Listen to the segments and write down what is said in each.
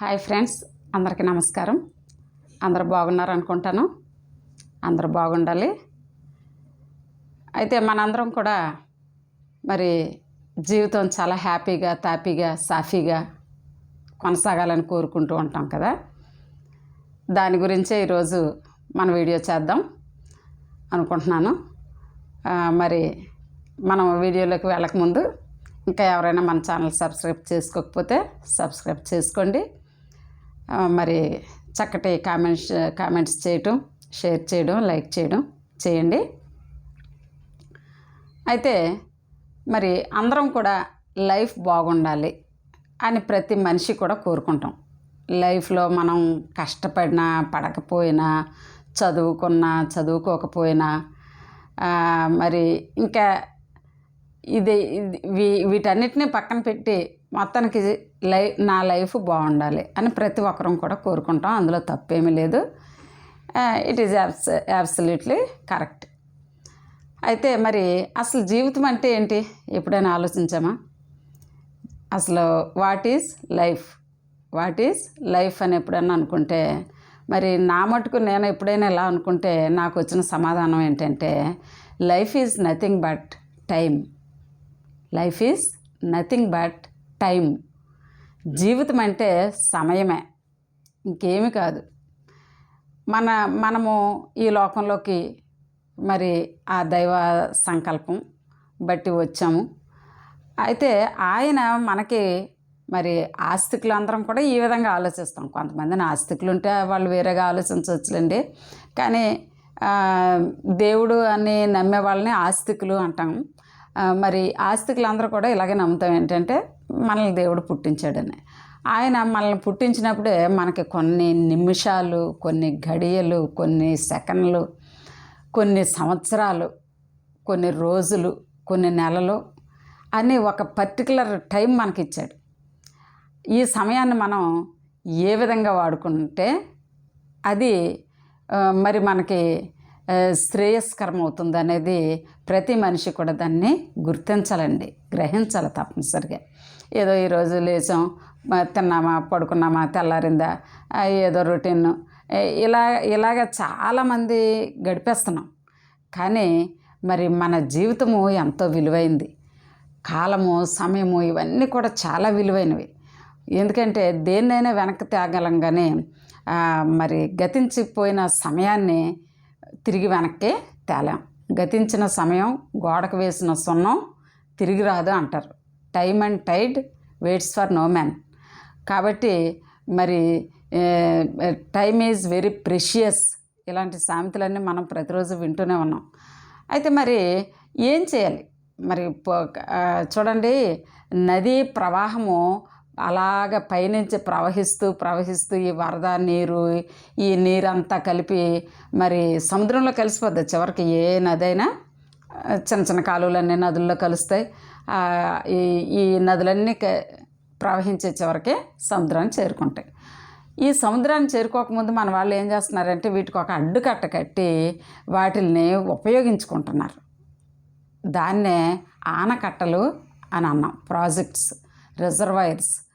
Hi friends అందరికీ నమస్కారం. అందరు బాగున్నారు అనుకుంటాను. అందరూ బాగుండాలి. అయితే మనందరం కూడా మరి జీవితం చాలా హ్యాపీగా తాపీగా సాఫీగా కొనసాగాలని కోరుకుంటూ ఉంటాం కదా. దాని గురించే ఈరోజు మన వీడియో చేద్దాం అనుకుంటున్నాను. మరి మనం వీడియోలోకి వెళ్ళకముందు ఇంకా ఎవరైనా మన ఛానల్ సబ్స్క్రైబ్ చేసుకోకపోతే సబ్స్క్రైబ్ చేసుకోండి. మరి చక్కటి కామెంట్స్ కామెంట్స్ చేయటం షేర్ చేయడం లైక్ చేయడం చేయండి. అయితే మరి అందరం కూడా లైఫ్ బాగుండాలి అని ప్రతి మనిషి కూడా కోరుకుంటాం. లైఫ్లో మనం కష్టపడినా పడకపోయినా చదువుకున్నా చదువుకోకపోయినా మరి ఇంకా ఇది ఇది వీ- వీటన్నిటిని పక్కన పెట్టి మొత్తానికి లై నా లైఫ్ బాగుండాలి అని ప్రతి ఒక్కరం కూడా కోరుకుంటాం. అందులో తప్పేమీ లేదు. It is abs absolutely correct అయితే మరి అసలు జీవితం అంటే ఏంటి? ఎప్పుడైనా ఆలోచించామా? అసలు what is life what is life అని ఎప్పుడైనా అనుకుంటే మరి నా మటుకు నేను ఎప్పుడైనా ఎలా అనుకుంటే నాకు వచ్చిన సమాధానం ఏంటంటే life is nothing but time life is nothing but time. జీవితం అంటే సమయమే. ఇంకేమి కాదు. మన మనము ఈ లోకంలోకి మరి ఆ దైవ సంకల్పం బట్టి వచ్చాము. అయితే ఆయన మనకి మరి ఆస్తికులు అందరం కూడా ఈ విధంగా ఆలోచిస్తాం. కొంతమందిని ఆస్తికులు ఉంటే వాళ్ళు వేరేగా ఆలోచించవచ్చులేండి. కానీ దేవుడు అని నమ్మే వాళ్ళని ఆస్తికులు అంటాం. మరి ఆస్తికులు అందరూ కూడా ఇలాగే నమ్ముతాం. ఏంటంటే మనల్ని దేవుడు పుట్టించాడని. ఆయన మనల్ని పుట్టించినప్పుడే మనకి కొన్ని నిమిషాలు కొన్ని గడియలు కొన్ని సెకండ్లు కొన్ని సంవత్సరాలు కొన్ని రోజులు కొన్ని నెలలు అని ఒక పర్టికులర్ టైం మనకి ఇచ్చాడు ఈ సమయాన్ని మనం ఏ విధంగా వాడుకుంటే అది మరి మనకి శ్రేయస్కరం అవుతుంది అనేది ప్రతి మనిషి కూడా దాన్ని గుర్తించాలండి గ్రహించాలి తప్పనిసరిగా. ఏదో ఈరోజు లేచాం తిన్నామా పడుకున్నామా తెల్లారిందా ఏదో రొటీన్. ఇలా ఇలాగ చాలామంది గడిపేస్తున్నాం. కానీ మరి మన జీవితము ఎంతో విలువైంది. కాలము సమయము ఇవన్నీ కూడా చాలా విలువైనవి. ఎందుకంటే దేన్నైనా వెనక్కి తేగలం కానీ మరి గతించిపోయిన సమయాన్ని తిరిగి వెనక్కి తేలాం. గతించిన సమయం గోడకు వేసిన సున్నం తిరిగి రాదు అంటారు. Time and tide waits for no man. కాబట్టి మరి టైమ్ ఈజ్ వెరీ ప్రెషియస్. ఇలాంటి సామెతలన్నీ మనం ప్రతిరోజు వింటూనే ఉన్నాం. అయితే మరి ఏం చేయాలి? మరి చూడండి నదీ ప్రవాహము అలాగ పైనుంచి ప్రవహిస్తూ ప్రవహిస్తూ ఈ వరద నీరు ఈ నీరంతా కలిపి మరి సముద్రంలో కలిసిపోద్ది. చివరికి ఏ నదైనా చిన్న చిన్న కాలువలన్నీ నదుల్లో కలుస్తాయి. ఈ ఈ నదులన్నీ క- ప్రవహించే చివరికి సముద్రాన్ని చేరుకుంటాయి. ఈ సముద్రాన్ని చేరుకోకముందు మన వాళ్ళు ఏం చేస్తున్నారంటే వీటికి ఒక అడ్డుకట్ట కట్టి వాటిల్ని ఉపయోగించుకుంటున్నారు. దాన్నే ఆనకట్టలు అని అన్నాం ప్రాజెక్ట్స్ రిజర్వాయర్స్.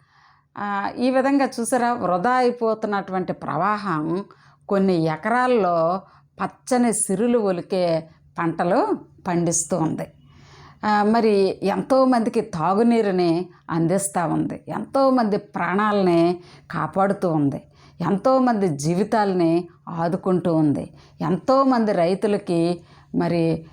ఈ విధంగా చూసారా వృధా అయిపోతున్నటువంటి ప్రవాహం కొన్ని ఎకరాల్లో పచ్చని సిరులు ఒలికే పంటలు పండిస్తూ ఉంది. మరి ఎంతోమందికి తాగునీరుని అందిస్తూ ఉంది. ఎంతోమంది ప్రాణాలని కాపాడుతూ ఉంది. ఎంతోమంది జీవితాలని ఆదుకుంటూ ఉంది. ఎంతోమంది రైతులకి మరి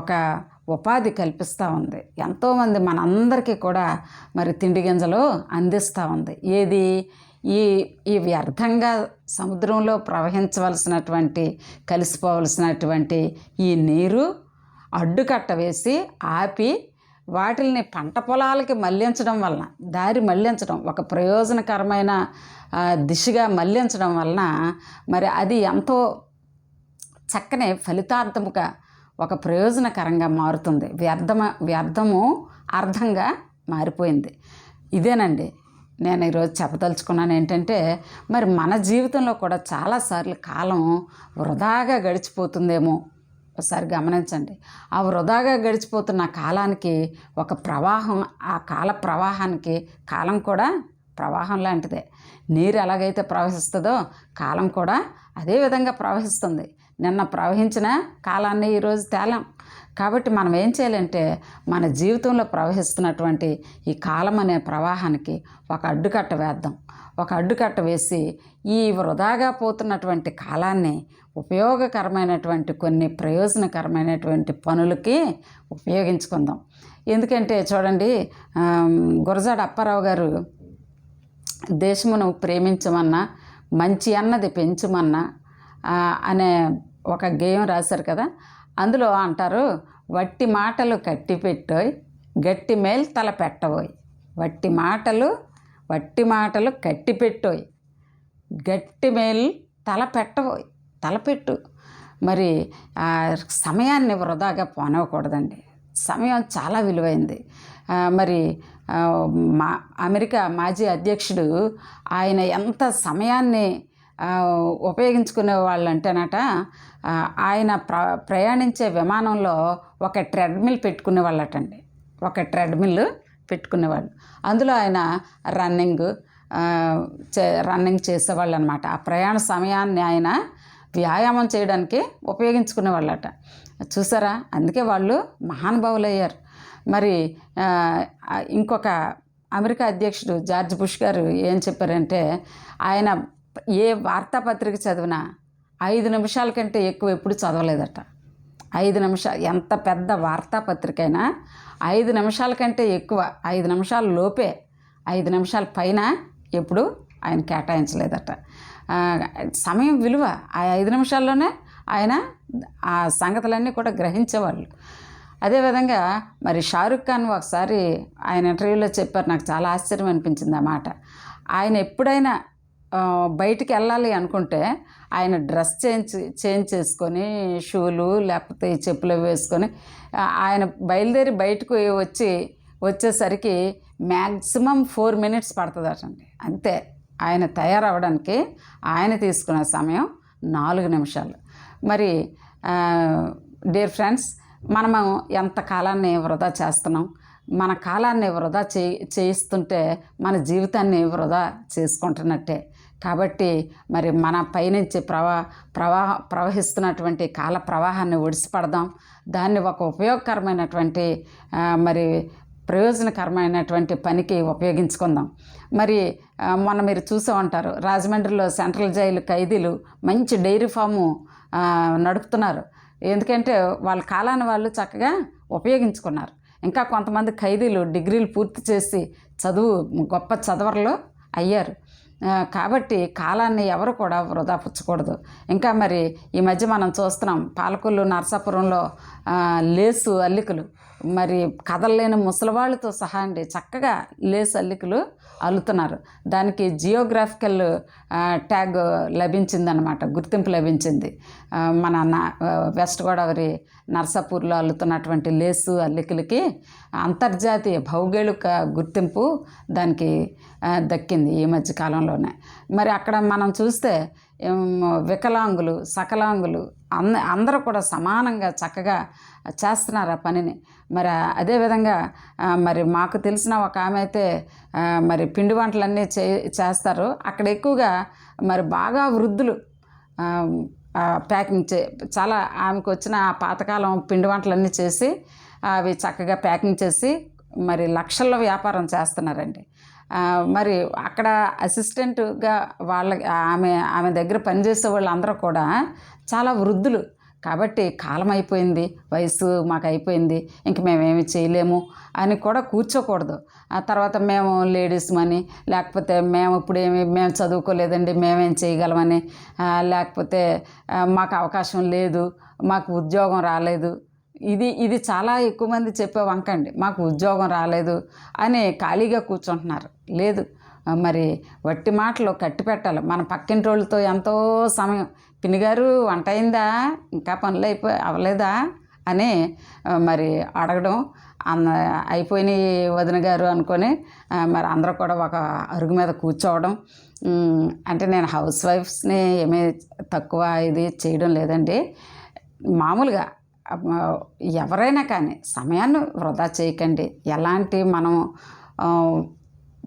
ఒక ఉపాధి కల్పిస్తూ ఉంది. ఎంతోమంది మనందరికీ కూడా మరి తిండి గింజలు అందిస్తూ ఉంది. ఏది? ఈ ఈ వ్యర్థంగా సముద్రంలో ప్రవహించవలసినటువంటి కలిసిపోవలసినటువంటి ఈ నీరు అడ్డుకట్ట వేసి ఆపి వాటిల్ని పంట పొలాలకి మళ్ళించడం వలన దారి మళ్ళించడం ఒక ప్రయోజనకరమైన దిశగా మళ్ళించడం వలన మరి అది ఎంతో చక్కని ఫలితార్థముగా ఒక ప్రయోజనకరంగా మారుతుంది. వ్యర్థమ వ్యర్థము అర్థంగా మారిపోయింది. ఇదేనండి. నేను ఈరోజు చెప్పదలుచుకున్నాను ఏంటంటే మరి మన జీవితంలో కూడా చాలాసార్లు కాలం వృధాగా గడిచిపోతుందేమో ఒకసారి గమనించండి. ఆ వృధాగా గడిచిపోతున్న కాలానికి ఒక ప్రవాహం ఆ కాల ప్రవాహానికి కాలం కూడా ప్రవాహం లాంటిదే. నీరు ఎలాగైతే ప్రవహిస్తుందో కాలం కూడా అదే విధంగా ప్రవహిస్తుంది. నిన్న ప్రవహించిన కాలాన్ని ఈరోజు తేలాం. కాబట్టి మనం ఏం చేయాలంటే మన జీవితంలో ప్రవహిస్తున్నటువంటి ఈ కాలం అనే ప్రవాహానికి ఒక అడ్డుకట్ట వేద్దాం. ఒక అడ్డుకట్ట వేసి ఈ వృధాగా పోతున్నటువంటి కాలాన్ని ఉపయోగకరమైనటువంటి కొన్ని ప్రయోజనకరమైనటువంటి పనులకి ఉపయోగించుకుందాం. ఎందుకంటే చూడండి గురజాడ అప్పారావు గారు దేశమును ప్రేమించమన్నా మంచి అన్నది పెంచమన్నా అనే ఒక గేయం రాశారు కదా అందులో అంటారు వట్టి మాటలు కట్టి పెట్టోయ్ గట్టి మేల్ తల పెట్టబోయ్. వట్టి మాటలు వట్టి మాటలు కట్టి పెట్టోయ్ గట్టి మేల్ తల పెట్టబోయ్ తలపెట్టు మరి సమయాన్ని వృధాగా పోనివ్వకూడదండి. సమయం చాలా విలువైంది. మరి మా అమెరికా మాజీ అధ్యక్షుడు ఆయన ఎంత సమయాన్ని ఉపయోగించుకునే వాళ్ళు అంటేనట ఆయన ప్ర ప్రయాణించే విమానంలో ఒక ట్రెడ్మిల్ పెట్టుకునే వాళ్ళటండి. ఒక ట్రెడ్మిల్ పెట్టుకునేవాళ్ళు అందులో ఆయన రన్నింగ్ చే రన్నింగ్ చేసేవాళ్ళు అనమాట ఆ ప్రయాణ సమయాన్ని ఆయన వ్యాయామం చేయడానికి ఉపయోగించుకునే వాళ్ళట. చూసారా? అందుకే వాళ్ళు మహానుభావులు అయ్యారు మరి ఇంకొక అమెరికా అధ్యక్షుడు జార్జ్ బుష్ గారు ఏం చెప్పారంటే ఆయన ఏ వార్తాపత్రిక చదివినా ఐదు నిమిషాల కంటే ఎక్కువ ఎప్పుడు చదవలేదట. ఐదు నిమిషాలు ఎంత పెద్ద వార్తాపత్రిక అయినా ఐదు నిమిషాల కంటే ఎక్కువ ఐదు నిమిషాల లోపే ఐదు నిమిషాల పైన ఎప్పుడు ఆయన కేటాయించలేదట. సమయం విలువ ఆ ఐదు నిమిషాల్లోనే ఆయన ఆ సంగతులన్నీ కూడా గ్రహించేవాళ్ళు. అదేవిధంగా మరి షారుఖ్ ఖాన్ ఒకసారి ఆయన ఇంటర్వ్యూలో చెప్పారు నాకు చాలా ఆశ్చర్యం అనిపించింది ఆ మాట. ఆయన ఎప్పుడైనా బయటికి వెళ్ళాలి అనుకుంటే ఆయన డ్రెస్ చేంజ్ చేంజ్ చేసుకొని షూలు లేకపోతే చెప్పులు వేసుకొని ఆయన బయలుదేరి బయటకు వచ్చి వచ్చేసరికి మ్యాక్సిమం ఫోర్ మినిట్స్ పడుతుందటండి. అంతే. ఆయన తయారవడానికి ఆయన తీసుకున్న సమయం నాలుగు నిమిషాలు. మరి డియర్ ఫ్రెండ్స్ మనము ఎంత కాలాన్ని వృధా చేస్తున్నాం? మన కాలాన్ని వృధా చే చేయిస్తుంటే మన జీవితాన్ని వృధా చేసుకుంటున్నట్టే. కాబట్టి మరి మన పైనుంచి ప్రవా ప్రవాహ ప్రవహిస్తున్నటువంటి కాల ప్రవాహాన్ని ఒడిసిపడదాం. దాన్ని ఒక ఉపయోగకరమైనటువంటి మరి ప్రయోజనకరమైనటువంటి పనికి ఉపయోగించుకుందాం. మరి మొన్న మీరు చూసే ఉంటారు రాజమండ్రిలో సెంట్రల్ జైలు ఖైదీలు మంచి డైరీ ఫాము నడుపుతున్నారు. ఎందుకంటే వాళ్ళ కాలాన్ని వాళ్ళు చక్కగా ఉపయోగించుకున్నారు. ఇంకా కొంతమంది ఖైదీలు డిగ్రీలు పూర్తి చేసి చదువు గొప్ప చదవరులు అయ్యారు. కాబట్టి కాలాన్ని ఎవరు కూడా వృధా పుచ్చకూడదు. ఇంకా మరి ఈ మధ్య మనం చూస్తున్నాం పాలకొల్లు నరసాపురంలో లేసు అల్లికలు. మరి కదలలేని ముసలివాళ్ళతో సహా అండి చక్కగా లేసు అల్లికలు అల్లుతున్నారు. దానికి జియోగ్రాఫికల్ ట్యాగ్ లభించిందనమాట గుర్తింపు లభించింది. మన నా- వెస్ట్ గోదావరి నర్సాపూర్లో అల్లుతున్నటువంటి లేసు అల్లికలకి అంతర్జాతీయ భౌగోళిక గుర్తింపు దానికి దక్కింది ఈ మధ్య కాలంలోనే. మరి అక్కడ మనం చూస్తే వికలాంగులు సకలాంగులు అంద అందరూ కూడా సమానంగా చక్కగా చేస్తున్నారు ఆ పనిని. మరి అదేవిధంగా మరి మాకు తెలిసిన ఒక ఆమె అయితే మరి పిండి వంటలన్నీ చే చేస్తారు. అక్కడ ఎక్కువగా మరి బాగా వృద్ధులు ప్యాకింగ్ చే చాలా ఆమెకు వచ్చిన పాతకాలం పిండి వంటలన్నీ చేసి అవి చక్కగా ప్యాకింగ్ చేసి మరి లక్షల్లో వ్యాపారం చేస్తున్నారండి. మరి అక్కడ అసిస్టెంట్గా వాళ్ళ ఆమె ఆమె దగ్గర పనిచేసే వాళ్ళందరూ కూడా చాలా వృద్ధులు. కాబట్టి కాలం అయిపోయింది వయసు మాకు అయిపోయింది ఇంక మేమేమి చేయలేము అని కూడా కూర్చోకూడదు. ఆ తర్వాత మేము లేడీస్ మని లేకపోతే మేము ఇప్పుడు ఏమి మేము చదువుకోలేదండి మేమేం చేయగలమని లేకపోతే మాకు అవకాశం లేదు మాకు ఉద్యోగం రాలేదు ఇది ఇది చాలా ఎక్కువ మంది చెప్పే వంక అండి. మాకు ఉద్యోగం రాలేదు అని ఖాళీగా కూర్చుంటున్నారు. లేదు మరి వట్టి మాటలు కట్టి పెట్టాలి. మన పక్కింటి వాళ్ళతో ఎంతో సమయం పిన్నిగారు వంట అయిందా? ఇంకా పనులు అయిపో అవ్వలేదా? అని మరి అడగడం అంద అయిపోయిన వదిన గారు అనుకొని మరి అందరూ కూడా ఒక అరుగు మీద కూర్చోవడం. అంటే నేను హౌస్ వైఫ్స్ని ఏమీ తక్కువ ఇది చేయడం లేదండి. మామూలుగా ఎవరైనా కానీ సమయాన్ని వృధా చేయకండి. ఎలాంటి మనం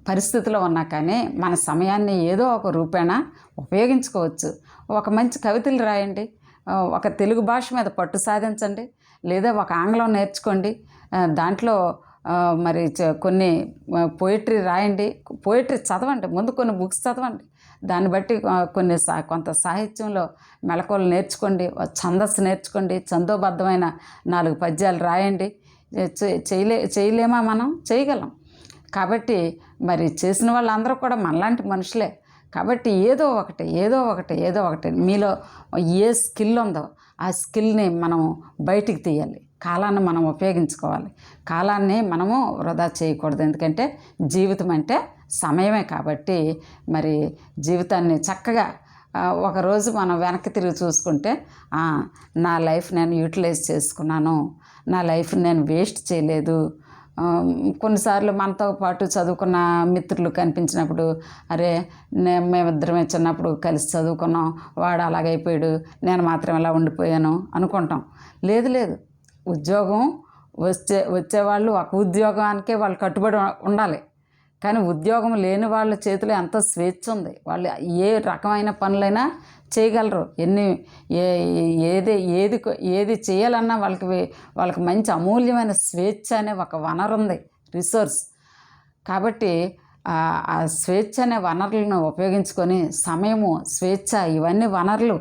పరిస్థితిలో ఉన్నా కానీ మన సమయాన్ని ఏదో ఒక రూపేణ ఉపయోగించుకోవచ్చు. ఒక మంచి కవితలు రాయండి. ఒక తెలుగు భాష మీద పట్టు సాధించండి. లేదా ఒక ఆంగ్లం నేర్చుకోండి. దాంట్లో మరి చ- కొన్ని పోయిటరీ రాయండి. పోయిటరీ చదవండి. ముందు కొన్ని బుక్స్ చదవండి. దాన్ని బట్టి కొన్ని సా కొంత సాహిత్యంలో మెళకువలు నేర్చుకోండి ఛందస్సు నేర్చుకోండి ఛందోబద్ధమైన నాలుగు పద్యాలు రాయండి చేయలే చేయలేమా మనం? చేయగలం. కాబట్టి మరి చేసిన వాళ్ళందరూ కూడా మనలాంటి మనుషులే. కాబట్టి ఏదో ఒకటి ఏదో ఒకటి ఏదో ఒకటి మీలో ఏ స్కిల్ ఉందో ఆ స్కిల్ని మనం బయటికి తీయాలి. కాలాన్ని మనం ఉపయోగించుకోవాలి. కాలాన్ని మనము వృధా చేయకూడదు. ఎందుకంటే జీవితం అంటే సమయమే కాబట్టి మరి జీవితాన్ని చక్కగా ఒకరోజు మనం వెనక్కి తిరిగి చూసుకుంటే నా లైఫ్ నేను యూటిలైజ్ చేసుకున్నాను. నా లైఫ్ నేను వేస్ట్ చేయలేదు. కొన్నిసార్లు మనతో పాటు చదువుకున్న మిత్రులు కనిపించినప్పుడు అరే మేమిద్దరమే చిన్నప్పుడు కలిసి చదువుకున్నాం వాడు అలాగైపోయాడు నేను మాత్రం ఇలా ఉండిపోయాను అనుకుంటాం. లేదు లేదు. ఉద్యోగం వచ్చే వచ్చేవాళ్ళు ఒక ఉద్యోగానికే వాళ్ళు కట్టుబడి ఉండాలి. కానీ ఉద్యోగం లేని వాళ్ళ చేతిలో ఎంత స్వేచ్ఛ ఉంది? వాళ్ళు ఏ రకమైన పనులైనా చేయగలరు. ఎన్ని ఏ ఏది ఏది ఏది చేయాలన్నా వాళ్ళకి వాళ్ళకి మంచి అమూల్యమైన స్వేచ్ఛ అనే ఒక వనరు ఉంది రిసోర్స్. కాబట్టి ఆ స్వేచ్ఛ అనే వనరులను ఉపయోగించుకొని సమయము స్వేచ్ఛ ఇవన్నీ వనరులు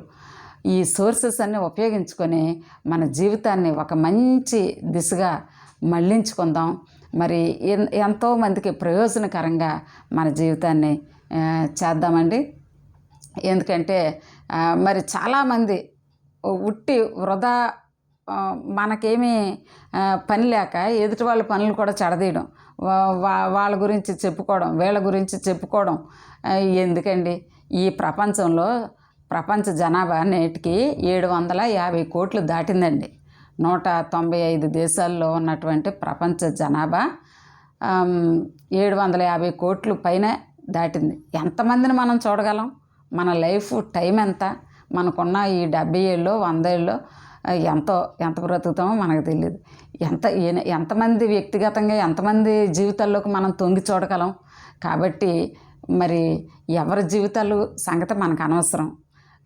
ఈ సోర్సెస్ అన్నీ ఉపయోగించుకొని మన జీవితాన్ని ఒక మంచి దిశగా మళ్ళించుకుందాం. మరి ఎన్- ఎంతో మందికి ప్రయోజనకరంగా మన జీవితాన్ని చేద్దామండి. ఎందుకంటే మరి చాలామంది ఉట్టి వృధా మనకేమీ పని లేక ఎదుటి వాళ్ళ పనులు కూడా చెడదీయడం. వాళ్ళ గురించి చెప్పుకోవడం వీళ్ళ గురించి చెప్పుకోవడం ఎందుకండి? ఈ ప్రపంచంలో ప్రపంచ జనాభా నేటికి ఏడు వందల యాభై కోట్లు దాటిందండి. నూట తొంభై ఐదు దేశాల్లో ఉన్నటువంటి ప్రపంచ జనాభా ఏడు వందల యాభై కోట్లు పైన దాటింది. ఎంతమందిని మనం చూడగలం? మన లైఫ్ టైం ఎంత? మనకున్న ఈ డెబ్బై ఏళ్ళు వంద ఏళ్ళు ఎంతో ఎంత బ్రతుకుతామో మనకు తెలియదు ఎంత ఎంతమంది వ్యక్తిగతంగా ఎంతమంది జీవితాల్లోకి మనం తొంగి చూడగలం? కాబట్టి మరి ఎవరి జీవితాలు సంగతి మనకు అనవసరం.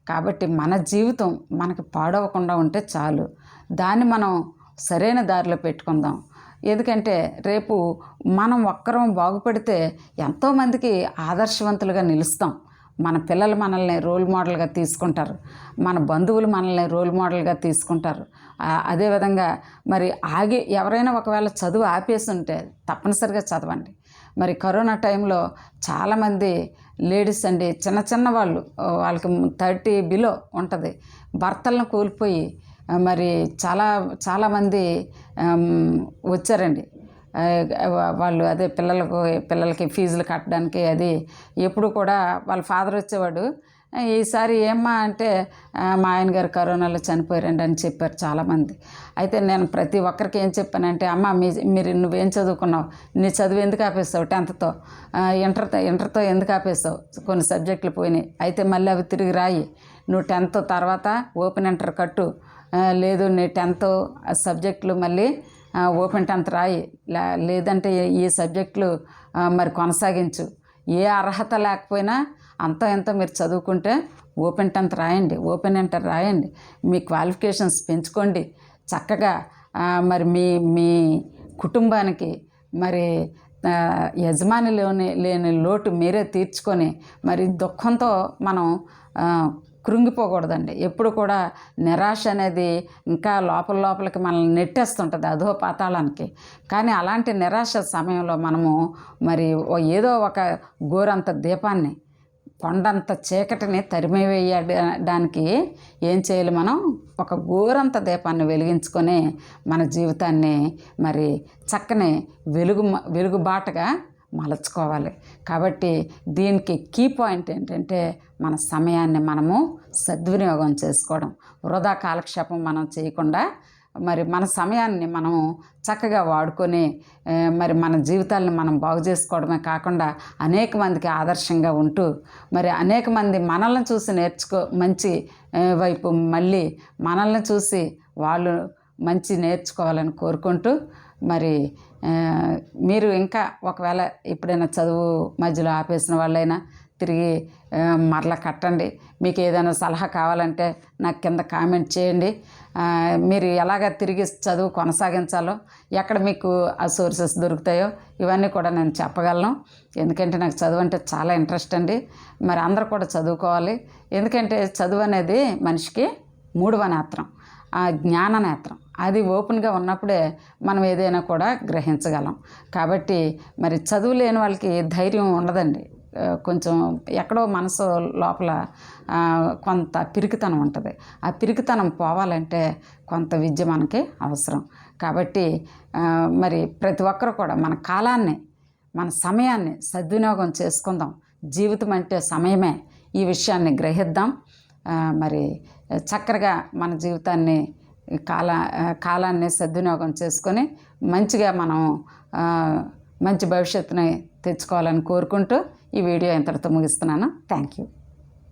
కాబట్టి మన జీవితం మనకి పాడవకుండా ఉంటే చాలు. దాన్ని మనం సరైన దారిలో పెట్టుకుందాం. ఎందుకంటే రేపు మనం ఒక్కరం బాగుపడితే ఎంతోమందికి ఆదర్శవంతులుగా నిలుస్తాం. మన పిల్లలు మనల్ని రోల్ మోడల్గా తీసుకుంటారు. మన బంధువులు మనల్ని రోల్ మోడల్గా తీసుకుంటారు. అదేవిధంగా మరి ఆగి ఎవరైనా ఒకవేళ చదువు ఆపేసి ఉంటే తప్పనిసరిగా చదవండి. మరి కరోనా టైంలో చాలామంది లేడీస్ అండి చిన్న చిన్న వాళ్ళు వాళ్ళకి థర్టీ బిలో ఉంటుంది. భర్తలను కోల్పోయి మరి చాలా చాలామంది వచ్చారండి. వాళ్ళు అదే పిల్లలకు పిల్లలకి ఫీజులు కట్టడానికి అది ఎప్పుడు కూడా వాళ్ళ ఫాదర్ వచ్చేవాడు. ఈసారి ఏమ్మా అంటే మా ఆయన గారు కరోనాలో చనిపోయారండి అని చెప్పారు చాలామంది. అయితే నేను ప్రతి ఒక్కరికి ఏం చెప్పానంటే అమ్మ మీ మీరు నువ్వేం చదువుకున్నావు? నీ చదువు ఎందుకు ఆపేస్తావు టెన్త్తో. ఇంటర్తో ఇంటర్తో ఎందుకు ఆపేస్తావు కొన్ని సబ్జెక్టులు పోయినాయి. అయితే మళ్ళీ అవి తిరిగి రాయి. నువ్వు టెన్త్ తర్వాత ఓపెన్ ఇంటర్ కట్టు. లేదు నీ టెన్త్ సబ్జెక్టులు మళ్ళీ ఓపెన్ టెన్త్ రాయి. లే- లేదంటే ఈ- సబ్జెక్టులు మరి కొనసాగించు. ఏ అర్హత లేకపోయినా అంత ఎంత మీరు చదువుకుంటే ఓపెన్ టెన్త్ రాయండి ఓపెన్ ఇంటర్ రాయండి మీ క్వాలిఫికేషన్స్ పెంచుకోండి. చక్కగా మరి మీ మీ కుటుంబానికి మరి యజమాని లేని లేని లోటు మీరే తీర్చుకొని మరి దుఃఖంతో మనం కృంగిపోకూడదండి. ఎప్పుడు కూడా నిరాశ అనేది ఇంకా లోపల లోపలికి మనల్ని నెట్టేస్తుంటుంది అధో పాతాళానికి. కానీ అలాంటి నిరాశ సమయంలో మనము మరి ఓ ఏదో ఒక గోరంత దీపాన్ని కొండంత చీకటిని తరిమివేయడానికి ఏం చేయాలి మనం? ఒక గోరంత దీపాన్ని వెలిగించుకొని మన జీవితాన్ని మరి చక్కని వెలుగు వెలుగుబాటగా మలచుకోవాలి. కాబట్టి దీనికి కీ పాయింట్ ఏంటంటే మన సమయాన్ని మనము సద్వినియోగం చేసుకోవడం. వృధా కాలక్షేపం మనం చేయకుండా మరి మన సమయాన్ని మనం చక్కగా వాడుకొని మరి మన జీవితాలను మనం బాగు చేసుకోవడమే కాకుండా అనేక మందికి ఆదర్శంగా ఉంటూ మరి అనేక మంది మనల్ని చూసి నేర్చుకో మంచి వైపు మళ్ళీ మనల్ని చూసి వాళ్ళు మంచి నేర్చుకోవాలని కోరుకుంటూ మరి మీరు ఇంకా ఒకవేళ ఎప్పుడైనా చదువు మధ్యలో ఆపేసిన వాళ్ళైనా తిరిగి మరలా కట్టండి. మీకు ఏదైనా సలహా కావాలంటే నాకు కింద కామెంట్ చేయండి. మీరు ఎలాగ తిరిగి చదువు కొనసాగించాలో ఎక్కడ మీకు ఆ సోర్సెస్ దొరుకుతాయో ఇవన్నీ కూడా నేను చెప్పగలను. ఎందుకంటే నాకు చదువు అంటే చాలా ఇంట్రెస్ట్ అండి. మరి అందరూ కూడా చదువుకోవాలి. ఎందుకంటే చదువు అనేది మనిషికి మూడవ నేత్రం ఆ జ్ఞాన నేత్రం. అది ఓపెన్గా ఉన్నప్పుడే మనం ఏదైనా కూడా గ్రహించగలం. కాబట్టి మరి చదువు లేని వాళ్ళకి ధైర్యం ఉండదండి. కొంచెం ఎక్కడో మనసు లోపల కొంత పిరికితనం ఉంటుంది. ఆ పిరికితనం పోవాలంటే కొంత విద్య మనకి అవసరం. కాబట్టి మరి ప్రతి ఒక్కరు కూడా మన కాలాన్ని మన సమయాన్ని సద్వినియోగం చేసుకుందాం. జీవితం అంటే సమయమే. ఈ విషయాన్ని గ్రహిద్దాం. మరి చక్కగా మన జీవితాన్ని కాల కాలాన్ని సద్వినియోగం చేసుకొని మంచిగా మనం మంచి భవిష్యత్తుని తెచ్చుకోవాలని కోరుకుంటూ ఈ వీడియో ఇంతటితో ముగిస్తున్నాను. Thank you